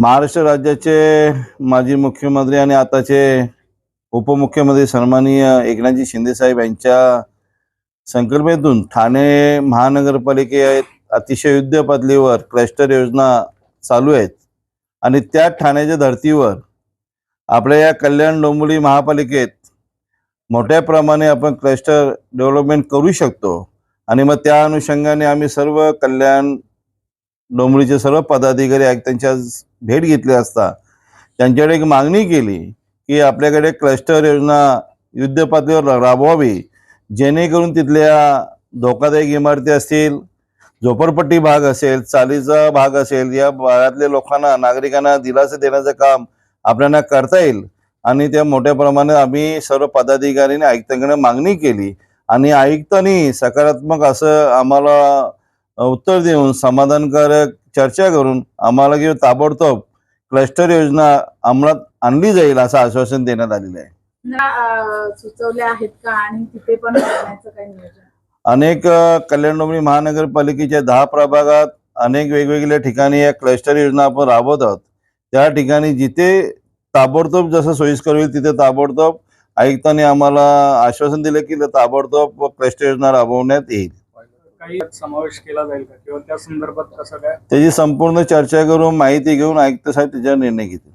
महाराष्ट्र राज्याचे माजी मुख्यमंत्री आणि आताचे उपमुख्यमंत्री सन्माननीय एकनाथजी शिंदेसाहेब यांच्या संकल्पनेतून ठाणे महानगरपालिकेत अतिशय युद्ध पातळीवर क्लस्टर योजना चालू आहेत आणि त्या ठाण्याच्या धर्तीवर आपल्या या कल्याण डोंबिवली महापालिकेत मोठ्या प्रमाणे आपण क्लस्टर डेव्हलपमेंट करू शकतो. आणि मग त्या अनुषंगाने आम्ही सर्व कल्याण डोंबळीचे सर्व पदाधिकारी आयुक्तांची भेट घेतली असता त्यांच्याकडे एक मागणी केली की आपल्याकडे क्लस्टर योजना युद्ध पातळीवर राबवावी जेणेकरून तिथल्या धोकादायक इमारती असतील झोपडपट्टी भाग असेल चालीचा भाग असेल या भागातल्या लोकांना नागरिकांना दिलासा देण्याचं काम आपल्याला करता येईल. आणि त्या मोठ्या प्रमाणात आम्ही सर्व पदाधिकाऱ्यांनी आयुक्तांकडे मागणी केली. आणि आयुक्तांनी सकारात्मक असं आम्हाला उत्तर देऊन समाधानकारक चर्चा करून आम्हाला की ताबडतोब क्लस्टर योजना अंमलात आणली जाईल असं आश्वासन देण्यात आलेलं आहे. आहेत का आणि तिथे पण अनेक कल्याण डोंबिवली महानगरपालिकेच्या दहा प्रभागात अनेक वेगवेगळ्या ठिकाणी या क्लस्टर योजना आपण राबवत आहोत. त्या ठिकाणी जिथे ताबडतोब जसं सोयीस्कर होईल तिथे ताबडतोब आयुक्तांनी आम्हाला आश्वासन दिलं की ताबडतोब क्लस्टर योजना राबवण्यात येईल. काही समावेश केला जाईल का? किंवा त्या संदर्भात कसं काय? त्याची संपूर्ण चर्चा करून माहिती घेऊन आयुक्त साहेब त्याच्यावर निर्णय घेतील.